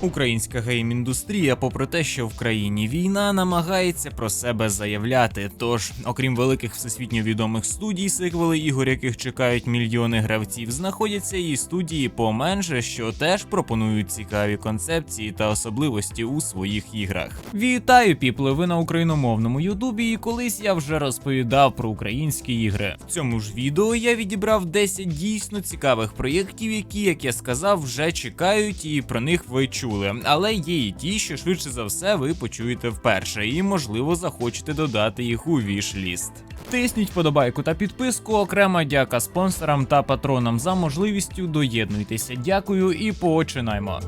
Українська гейм-індустрія, попри те, що в країні війна, намагається про себе заявляти. Тож, окрім великих всесвітньо відомих студій, сиквели ігор, яких чекають мільйони гравців, знаходяться і студії поменше, що теж пропонують цікаві концепції та особливості у своїх іграх. Вітаю, піпле! Ви на україномовному Ютубі, і колись я вже розповідав про українські ігри. В цьому ж відео я відібрав 10 дійсно цікавих проєктів, які, як я сказав, вже чекають, і про них ви чули. Але є і ті, що швидше за все ви почуєте вперше, і можливо захочете додати їх у віш-ліст. Тисніть вподобайку та підписку. Окрема дяка спонсорам та патронам за можливістю. Доєднуйтеся. Дякую і починаємо.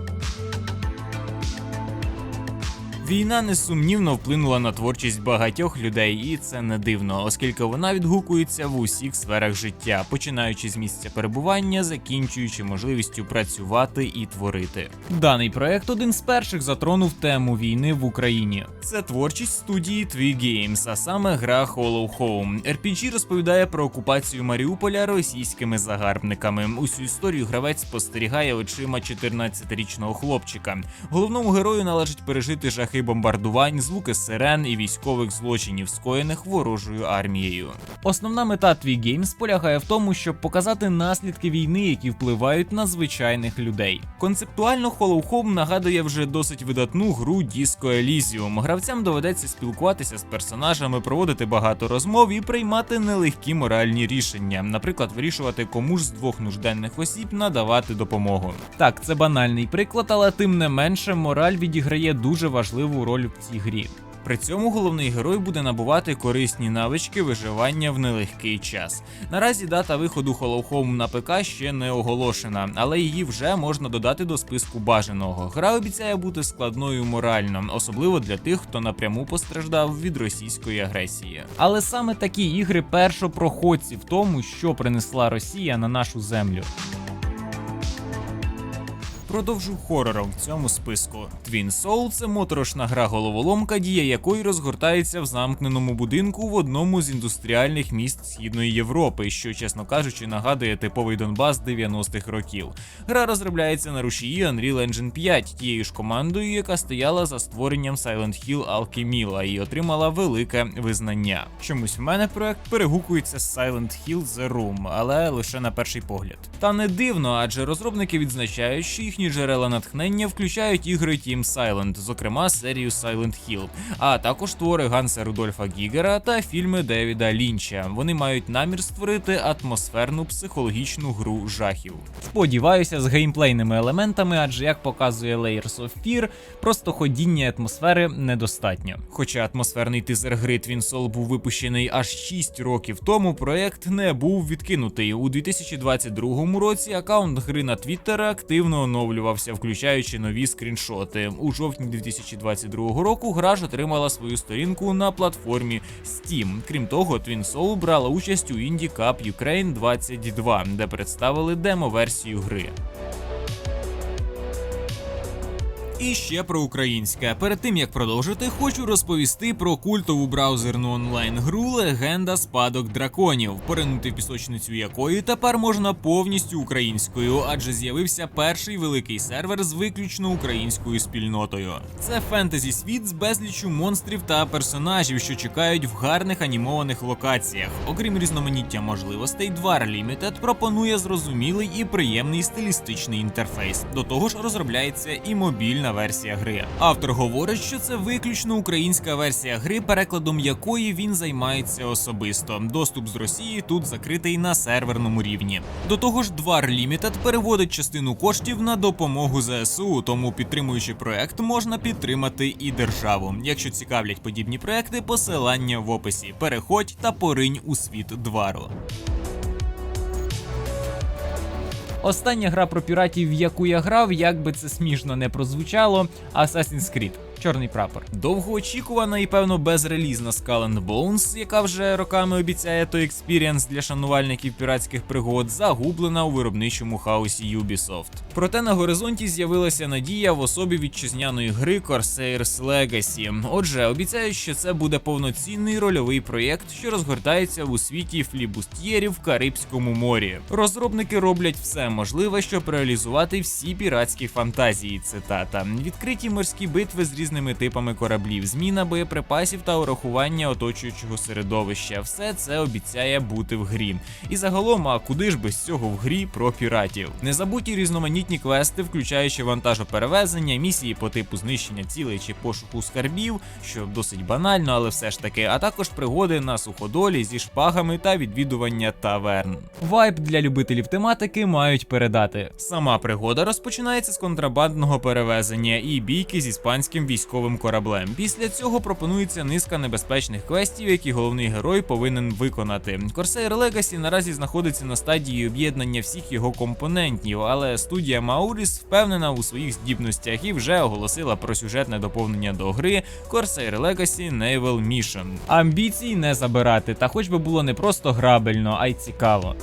Війна несумнівно вплинула на творчість багатьох людей, і це не дивно, оскільки вона відгукується в усіх сферах життя, починаючи з місця перебування, закінчуючи можливістю працювати і творити. Даний проект один з перших затронув тему війни в Україні. Це творчість студії Twee Games, а саме гра Hollow Home. RPG розповідає про окупацію Маріуполя російськими загарбниками. Усю історію гравець спостерігає очима 14-річного хлопчика. Головному герою належить пережити жахи бомбардувань, звуки сирен і військових злочинів, скоєних ворожою армією. Основна мета Twee Games полягає в тому, щоб показати наслідки війни, які впливають на звичайних людей. Концептуально Hollow Home нагадує вже досить видатну гру Disco Elysium. Гравцям доведеться спілкуватися з персонажами, проводити багато розмов і приймати нелегкі моральні рішення, наприклад, вирішувати кому ж з двох нужденних осіб надавати допомогу. Так, це банальний приклад, але тим не менше мораль відіграє дуже важливу роль в цій грі. При цьому головний герой буде набувати корисні навички виживання в нелегкий час. Наразі дата виходу Hollow Home на ПК ще не оголошена, але її вже можна додати до списку бажаного. Гра обіцяє бути складною морально, особливо для тих, хто напряму постраждав від російської агресії. Але саме такі ігри першопроходці в тому, що принесла Росія на нашу землю. Продовжу хорором в цьому списку. Twin Soul – це моторошна гра головоломка, дія якої розгортається в замкненому будинку в одному з індустріальних міст Східної Європи, що, чесно кажучи, нагадує типовий Донбас 90-х років. Гра розробляється на рушії Unreal Engine 5, тією ж командою, яка стояла за створенням Silent Hill Alchemila і отримала велике визнання. Чомусь в мене проект перегукується з Silent Hill The Room, але лише на перший погляд. Та не дивно, адже розробники відзначають, що їхні джерела натхнення включають ігри Team Silent, зокрема серію Silent Hill, а також твори Ганса Рудольфа Гігера та фільми Девіда Лінча. Вони мають намір створити атмосферну психологічну гру жахів. Сподіваюся, з геймплейними елементами, адже як показує Layers of Fear, просто ходіння атмосфери недостатньо. Хоча атмосферний тизер гри Twin Soul був випущений аж 6 років тому, проект не був відкинутий. У 2022 році аккаунт гри на Twitter активно оновлювався, включаючи нові скріншоти. У жовтні 2022 року гра ж отримала свою сторінку на платформі Steam. Крім того, Twin Soul брала участь у Indie Cup Ukraine 22, де представили демо-версію гри. І ще про українське. Перед тим як продовжити, хочу розповісти про культову браузерну онлайн-гру Легенда Спадок драконів, поринути в пісочницю якої тепер можна повністю українською, адже з'явився перший великий сервер з виключно українською спільнотою. Це фентезі світ з безліччю монстрів та персонажів, що чекають в гарних анімованих локаціях. Окрім різноманіття можливостей, Двар Limited пропонує зрозумілий і приємний стилістичний інтерфейс. До того ж, розробляється і мобільна версія гри. Автор говорить, що це виключно українська версія гри, перекладом якої він займається особисто. Доступ з Росії тут закритий на серверному рівні. До того ж, Двар Limited переводить частину коштів на допомогу ЗСУ, тому підтримуючи проект, можна підтримати і державу. Якщо цікавлять подібні проекти, посилання в описі. Переходь та поринь у світ двару. Остання гра про піратів, в яку я грав, як би це смішно не прозвучало, Assassin's Creed. Чорний прапор. Довгоочікувана і певно безрелізна Skull and Bones, яка вже роками обіцяє той експірієнс для шанувальників піратських пригод, загублена у виробничому хаосі Ubisoft. Проте на горизонті з'явилася надія в особі вітчизняної гри Corsairs Legacy. Отже, обіцяють, що це буде повноцінний рольовий проєкт, що розгортається у світі флібустьєрів в Карибському морі. Розробники роблять все можливе, щоб реалізувати всі піратські фантазії. Цитата: відкриті морські битви з різними типами кораблів, зміна боєприпасів та урахування оточуючого середовища. Все це обіцяє бути в грі. І загалом, а куди ж без цього в грі про піратів? Незабуті різноманітні квести, включаючи вантажоперевезення, місії по типу знищення цілей чи пошуку скарбів, що досить банально, але все ж таки, а також пригоди на суходолі зі шпагами та відвідування таверн. Вайб для любителів тематики мають передати. Сама пригода розпочинається з контрабандного перевезення і бійки з іспанським військовим кораблем. Після цього пропонується низка небезпечних квестів, які головний герой повинен виконати. Corsair Legacy наразі знаходиться на стадії об'єднання всіх його компонентів, але студія Maurис впевнена у своїх здібностях і вже оголосила про сюжетне доповнення до гри Corsair Legacy Naval Mission. Амбіцій не забирати, та хоч би було не просто грабельно, а й цікаво.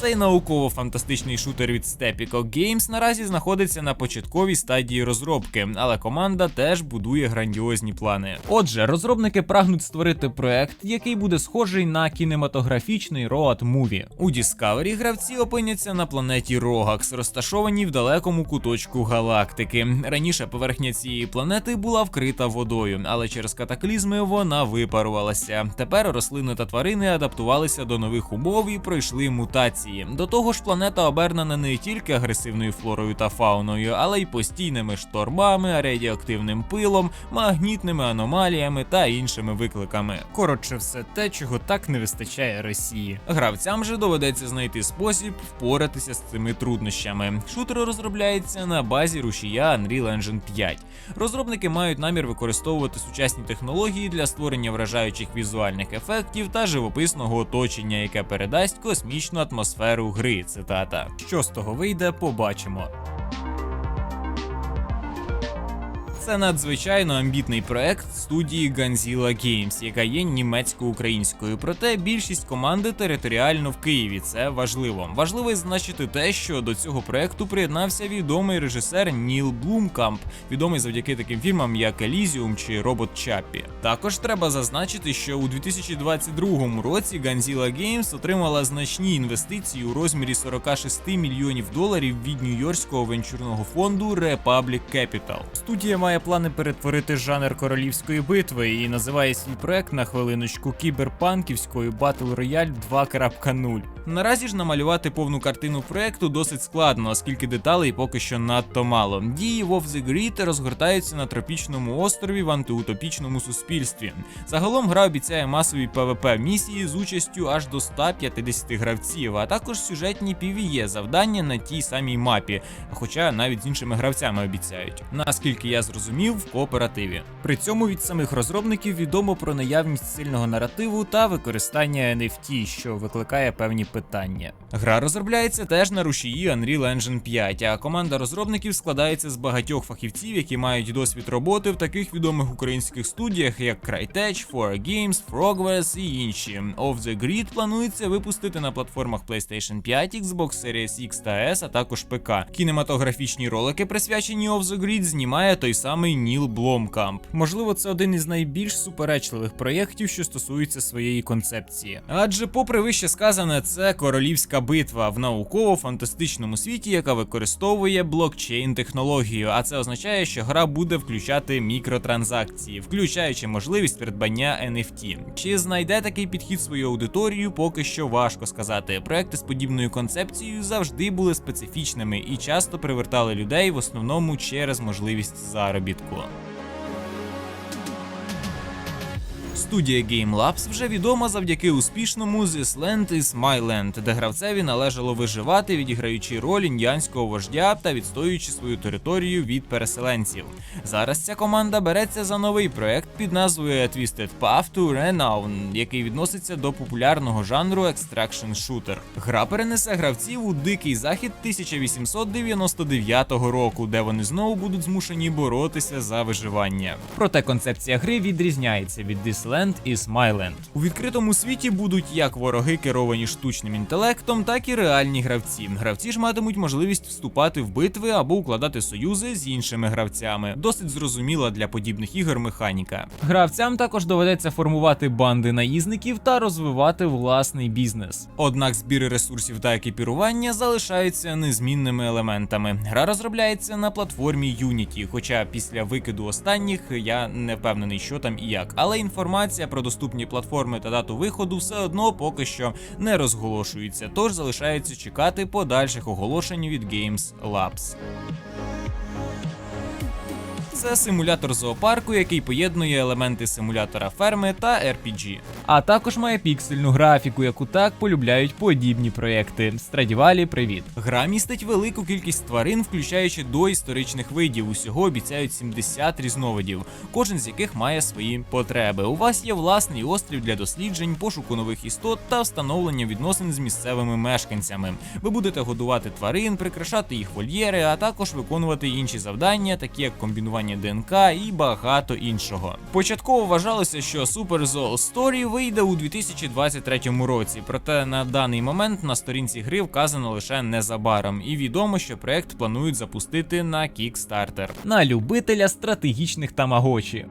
Цей науково-фантастичний шутер від Stepico Games наразі знаходиться на початковій стадії розробки, але команда теж будує грандіозні плани. Отже, розробники прагнуть створити проект, який буде схожий на кінематографічний роад муві. У Discovery гравці опиняться на планеті Рогакс, розташованій в далекому куточку галактики. Раніше поверхня цієї планети була вкрита водою, але через катаклізми вона випарувалася. Тепер рослини та тварини адаптувалися до нових умов і пройшли мутації. До того ж, планета обернена не тільки агресивною флорою та фауною, але й постійними штормами, радіоактивним пилом, магнітними аномаліями та іншими викликами. Коротше, все те, чого так не вистачає Росії. Гравцям же доведеться знайти спосіб впоратися з цими труднощами. Шутер розробляється на базі рушія Unreal Engine 5. Розробники мають намір використовувати сучасні технології для створення вражаючих візуальних ефектів та живописного оточення, яке передасть космічну атмосферу гри. Цитата. Що з того вийде, побачимо. Це надзвичайно амбітний проект студії Ganzilla Games, яка є німецько-українською. Проте більшість команди територіально в Києві. Це важливо. Важливо відзначити те, що до цього проекту приєднався відомий режисер Ніл Блумкамп, відомий завдяки таким фільмам, як Elysium чи Робот Чаппі. Також треба зазначити, що у 2022 році Ganzilla Games отримала значні інвестиції у розмірі 46 мільйонів доларів від нью-йоркського венчурного фонду Republic Capital. Студія має плани перетворити жанр королівської битви і називає свій проект на хвилиночку кіберпанківською Battle Royale 2.0. Наразі ж намалювати повну картину проекту досить складно, оскільки деталей поки що надто мало. Дії Wolf the Grid розгортаються на тропічному острові в антиутопічному суспільстві. Загалом гра обіцяє масові PvP місії з участю аж до 150 гравців, а також сюжетні PvE завдання на тій самій мапі, хоча навіть з іншими гравцями обіцяють. Наскільки я зрозумів, в кооперативі. При цьому від самих розробників відомо про наявність сильного наративу та використання NFT, що викликає певні питання. Гра розробляється теж на рушії Unreal Engine 5, а команда розробників складається з багатьох фахівців, які мають досвід роботи в таких відомих українських студіях, як Crytek, 4Games, Frogwares і інші. Off the Grid планується випустити на платформах PlayStation 5, Xbox Series X та S, а також ПК. Кінематографічні ролики, присвячені Off the Grid, знімає той самий Ніл Бломкамп. Можливо, це один із найбільш суперечливих проєктів, що стосується своєї концепції. Адже, попри вище сказане, це королівська битва в науково-фантастичному світі, яка використовує блокчейн технологію. А це означає, що гра буде включати мікротранзакції, включаючи можливість придбання NFT. Чи знайде такий підхід свою аудиторію, поки що важко сказати. Проекти з подібною концепцією завжди були специфічними і часто привертали людей в основному через можливість заробітку заробітку. Студія Game Labs вже відома завдяки успішному Land is My Land, де гравцеві належало виживати, відіграючи роль індіанського вождя та відстоюючи свою територію від переселенців. Зараз ця команда береться за новий проект під назвою Twisted Path to Renown, який відноситься до популярного жанру Extraction Shooter. Гра перенесе гравців у дикий захід 1899 року, де вони знову будуть змушені боротися за виживання. Проте концепція гри відрізняється від This Land is My Land. У відкритому світі будуть як вороги керовані штучним інтелектом, так і реальні гравці. Гравці ж матимуть можливість вступати в битви або укладати союзи з іншими гравцями. Досить зрозуміла для подібних ігор механіка. Гравцям також доведеться формувати банди наїзників та розвивати власний бізнес. Однак збіри ресурсів та екіпірування залишаються незмінними елементами. Гра розробляється на платформі Unity, хоча після викиду останніх я не впевнений, що там і як. Але інформація про доступні платформи та дату виходу все одно поки що не розголошується, тож залишається чекати подальших оголошень від Games Labs. Це симулятор зоопарку, який поєднує елементи симулятора ферми та RPG. А також має піксельну графіку, яку так полюбляють подібні проекти. Страдівалі, привіт. Гра містить велику кількість тварин, включаючи до історичних видів. Усього обіцяють 70 різновидів, кожен з яких має свої потреби. У вас є власний острів для досліджень, пошуку нових істот та встановлення відносин з місцевими мешканцями. Ви будете годувати тварин, прикрашати їх вольєри, а також виконувати інші завдання, такі як комбінування ДНК і багато іншого. Початково вважалося, що Super Zool Story вийде у 2023 році, проте на даний момент на сторінці гри вказано лише незабаром, і відомо, що проект планують запустити на Kickstarter. На любителя стратегічних тамагочі.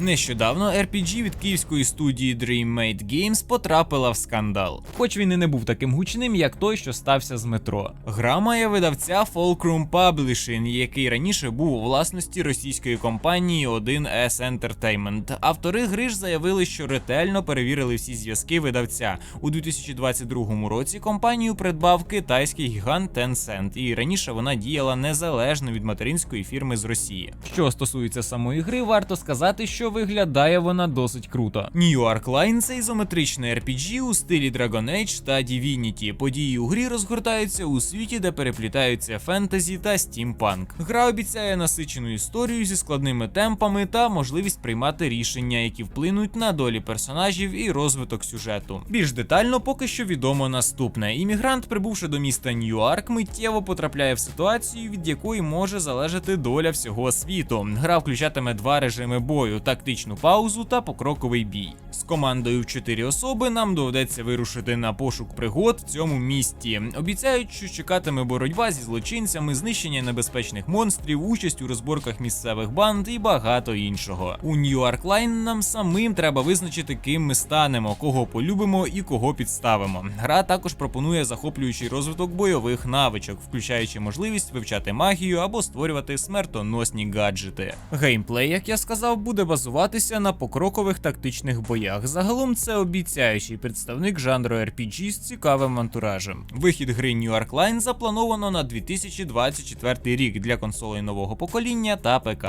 Нещодавно RPG від київської студії DreamMate Games потрапила в скандал. Хоч він і не був таким гучним, як той, що стався з метро. Гра має видавця Fulcrum Publishing, який раніше був у власності російської компанії 1S Entertainment. Автори гри ж заявили, що ретельно перевірили всі зв'язки видавця. У 2022 році компанію придбав китайський гігант Tencent, і раніше вона діяла незалежно від материнської фірми з Росії. Що стосується самої гри, варто сказати, що виглядає вона досить круто. New Ark Line – це ізометричний RPG у стилі Dragon Age та Divinity. Події у грі розгортаються у світі, де переплітаються фентезі та стімпанк. Гра обіцяє насичену історію зі складними темпами та можливість приймати рішення, які вплинуть на долі персонажів і розвиток сюжету. Більш детально поки що відомо наступне: іммігрант, прибувши до міста Нью-Арк, миттєво потрапляє в ситуацію, від якої може залежати доля всього світу. Гра включатиме два режими бою: тактичну паузу та покроковий бій. З командою в чотири особи нам доведеться вирушити на пошук пригод в цьому місті. Обіцяють, що чекатиме боротьба зі злочинцями, знищення небезпечних монстрів, участь у розборках місцевих банд і багато іншого. У New Line нам самим треба визначити, ким ми станемо, кого полюбимо і кого підставимо. Гра також пропонує захоплюючий розвиток бойових навичок, включаючи можливість вивчати магію або створювати смертоносні гаджети. Геймплей, як я сказав, буде базуватися на покрокових тактичних боях. Загалом це обіцяючий представник жанру RPG з цікавим антуражем. Вихід гри New Ark Line заплановано на 2024 рік для консолей нового покоління та ПК.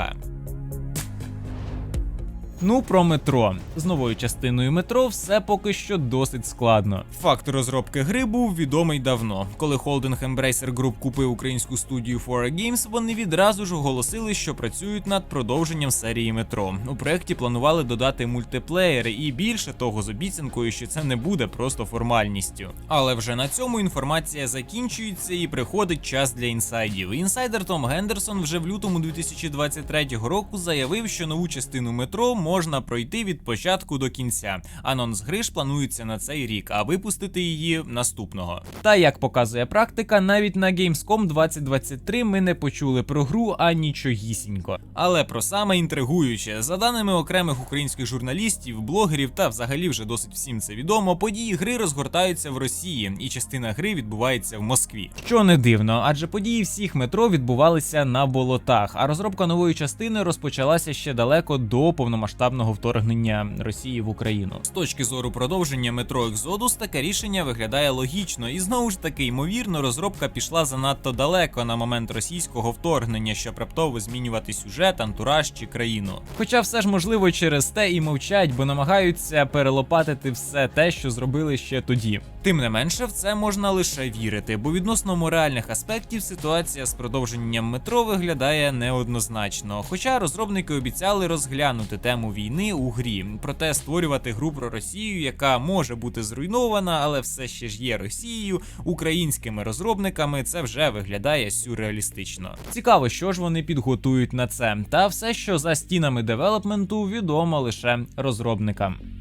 Ну про метро. З новою частиною метро все поки що досить складно. Факт розробки гри був відомий давно. Коли холдинг Embracer Group купив українську студію 4 Games, вони відразу ж оголосили, що працюють над продовженням серії метро. У проєкті планували додати мультиплеєри і більше того з обіцянкою, що це не буде просто формальністю. Але вже на цьому інформація закінчується і приходить час для інсайдів. Інсайдер Том Гендерсон вже в лютому 2023 року заявив, що нову частину метро можна пройти від початку до кінця. Анонс гри ж планується на цей рік, а випустити її наступного. Та як показує практика, навіть на Gamescom 2023 ми не почули про гру а нічогісінько. Але про саме інтригуюче, за даними окремих українських журналістів, блогерів та взагалі вже досить всім це відомо, події гри розгортаються в Росії, і частина гри відбувається в Москві. Що не дивно, адже події всіх метро відбувалися на болотах, а розробка нової частини розпочалася ще далеко до повномасштабного повномасштабного вторгнення Росії в Україну. З точки зору продовження метро Екзодус, таке рішення виглядає логічно, і знову ж таки, ймовірно, розробка пішла занадто далеко на момент російського вторгнення, щоб раптово змінювати сюжет, антураж чи країну. Хоча все ж можливо через те і мовчать, бо намагаються перелопатити все те, що зробили ще тоді. Тим не менше, в це можна лише вірити, бо відносно моральних аспектів ситуація з продовженням метро виглядає неоднозначно. Хоча розробники обіцяли розглянути тему війни у грі, проте створювати гру про Росію, яка може бути зруйнована, але все ще ж є Росією, українськими розробниками, це вже виглядає сюрреалістично. Цікаво, що ж вони підготують на це, та все, що за стінами девелопменту, відомо лише розробникам.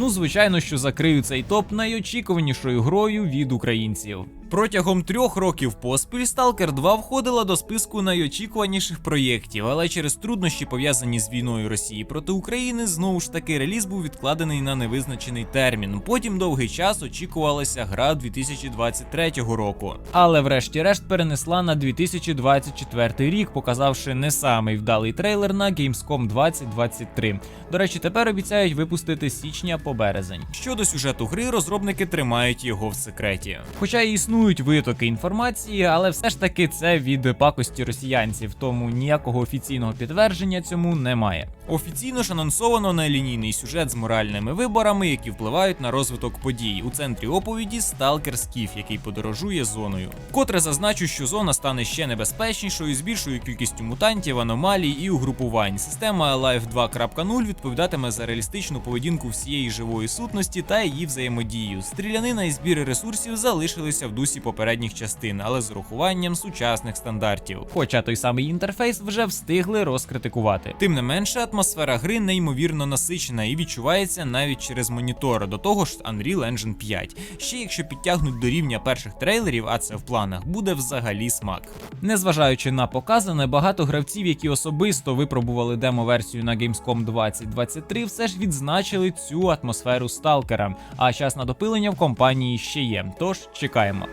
Ну, звичайно, що закрию цей топ найочікуванішою грою від українців. Протягом трьох років поспіль Stalker 2 входила до списку найочікуваніших проєктів, але через труднощі пов'язані з війною Росії проти України знову ж таки реліз був відкладений на невизначений термін. Потім довгий час очікувалася гра 2023 року. Але врешті-решт перенесла на 2024 рік, показавши не самий вдалий трейлер на Gamescom 2023. До речі, тепер обіцяють випустити січня по березень. Щодо сюжету гри, розробники тримають його в секреті. Хоча і існують витоки інформації, але все ж таки це від пакості росіянців, тому ніякого офіційного підтвердження цьому немає. Офіційно ж анонсовано нелінійний сюжет з моральними виборами, які впливають на розвиток подій. У центрі оповіді Сталкер Скіф, який подорожує зоною. Котре зазначу, що зона стане ще небезпечнішою з більшою кількістю мутантів, аномалій і угрупувань. Система Life 2.0 відповідатиме за реалістичну поведінку всієї живої сутності та її взаємодію. Стрілянина і збір ресурсів залишилися в дусі попередніх частин, але з урахуванням сучасних стандартів. Хоча той самий інтерфейс вже встигли розкритикувати. Тим не менше, атмосфера гри неймовірно насичена і відчувається навіть через монітор. До того ж, Unreal Engine 5. Ще якщо підтягнуть до рівня перших трейлерів, а це в планах, буде взагалі смак. Незважаючи на показане, багато гравців, які особисто випробували демо-версію на Gamescom 2023, все ж відзначили цю атмосферу сталкера. А час на допилення в компанії ще є. Тож чекаємо.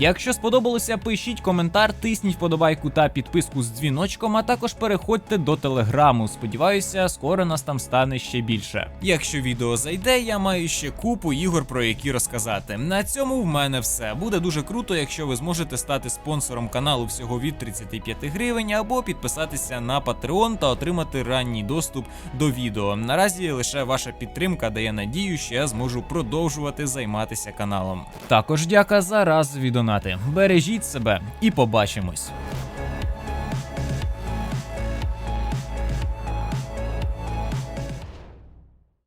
Якщо сподобалося, пишіть коментар, тисніть вподобайку та підписку з дзвіночком, а також переходьте до телеграму. Сподіваюся, скоро нас там стане ще більше. Якщо відео зайде, я маю ще купу ігор, про які розказати. На цьому в мене все. Буде дуже круто, якщо ви зможете стати спонсором каналу всього від 35 гривень, або підписатися на Patreon та отримати ранній доступ до відео. Наразі лише ваша підтримка дає надію, що я зможу продовжувати займатися каналом. Також дяка за разові донати. Бережіть себе і побачимось.